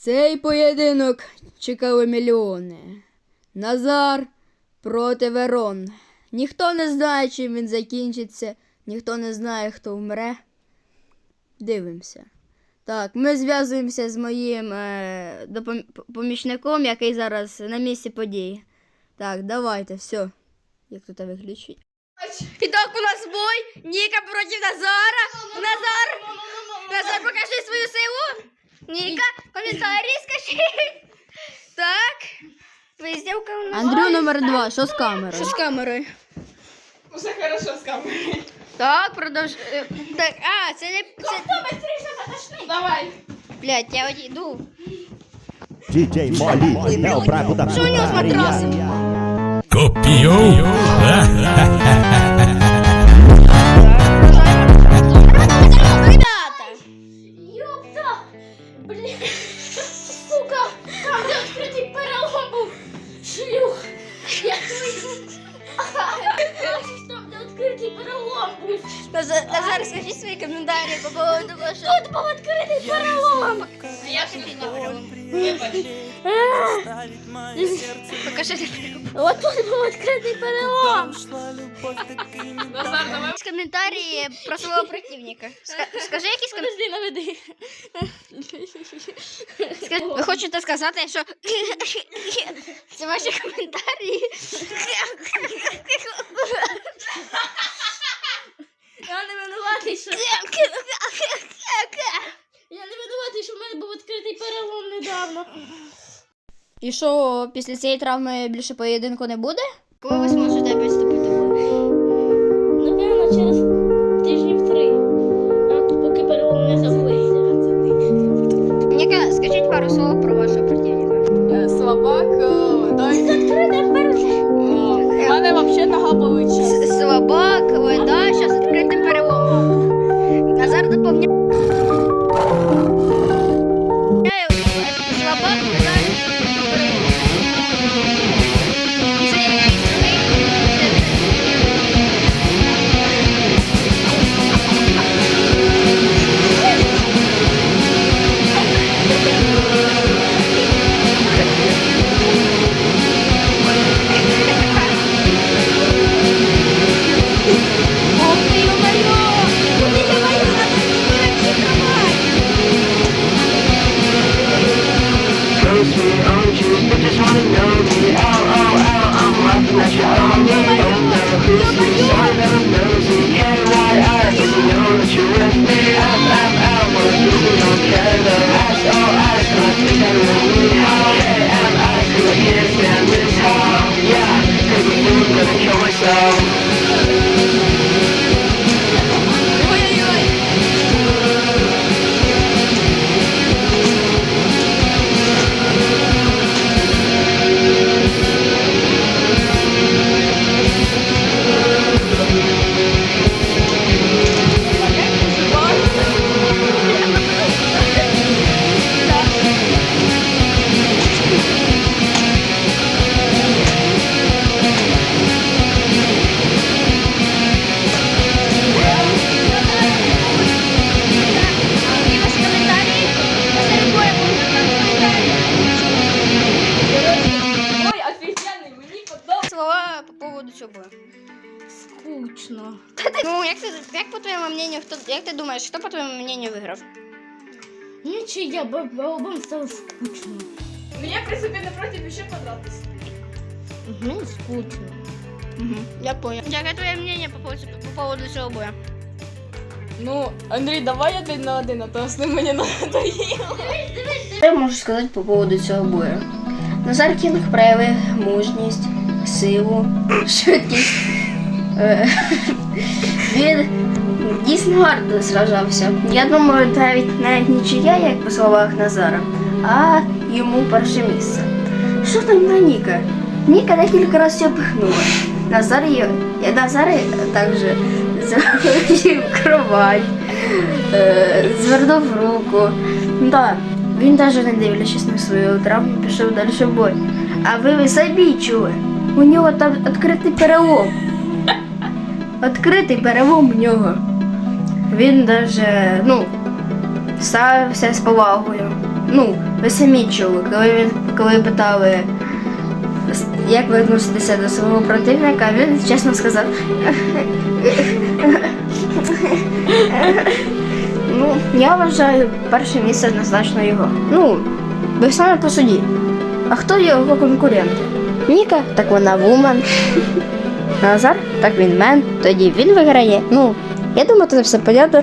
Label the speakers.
Speaker 1: Цей поєдинок чекали мільйони. Назар проти Верон. Ніхто не знає, чим він закінчиться, ніхто не знає, хто вмре. Дивимося. Так, ми зв'язуємося з моїм е, помічником, який зараз на місці події. Так, давайте, все. Як тут виключить? І так у нас бой. Ніка проти Назара. Назар. Назар, покажи свою силу. Ніка, коментарі скажи. Так. Виздівка у нас. Андрю номер два. Що з камерою? Що з камерою?
Speaker 2: Все хорошо з камерою.
Speaker 1: Так, продовж. е, Так, а, це не. Це...
Speaker 2: Давай.
Speaker 1: Блять, я
Speaker 3: Molly é o brabo da
Speaker 1: Що у нього з матрасом?
Speaker 4: Copiou?
Speaker 5: Там де відкритий перелом був!
Speaker 1: Назар, Назар, скажи свої коментарі по поводу того, що...
Speaker 5: Тут був відкритий перелом!
Speaker 1: Покажи
Speaker 5: От тут був відкритий перелом!
Speaker 2: Назар, давай.
Speaker 1: коментарі про свого противника. Скажи якісь коментарі.
Speaker 5: Подожди, наведи.
Speaker 1: Ви хочете сказати, що це ваші коментарі? І що після цієї травми більше поєдинку не буде? Коли 8
Speaker 5: Скучно.
Speaker 1: Ну, як, ти, як по твоєму мнению, хто, як ти думаєш, хто по твоєму мнению виграв?
Speaker 5: Нічия, бабам стало скучно.
Speaker 2: Мені, в принципі, не проти ще подратись.
Speaker 5: Мені скучно.
Speaker 1: Угу. Я понял. Яке твоє мнение по поводу, по поводу цього бою?
Speaker 2: Ну, Андрій, давай один на один, а то з ним мені надоїло.
Speaker 1: Що я можу сказати по поводу цього бою? Назар Кінг проявив мужність, силу, швидкість. Е, Він дійсно гарно сражався. Я думаю, навіть навіть нічия, як по словах Назара, а йому перше місце. Що там на Ніка? Ніка декілька разів його пихнула. Назар її, Назар також залетів в кровать, е, звернув руку. Да, він навіть не дивлячись на свою травму, пішов далі в бой. А ви, ви самі чули? У нього там відкритий перелом. Відкритий перелом у нього. Він навіть, ну, ставився з повагою. Ну, ви самі чули, коли він коли питали, як ви відноситеся до свого противника, він чесно сказав. Ну, я вважаю перше місце однозначно його. Ну, ви саме по суді. А хто його конкурент? Ніка, так вона вумен. Назар, так він мен, тоді він виграє. Ну, я думаю, це все понятно.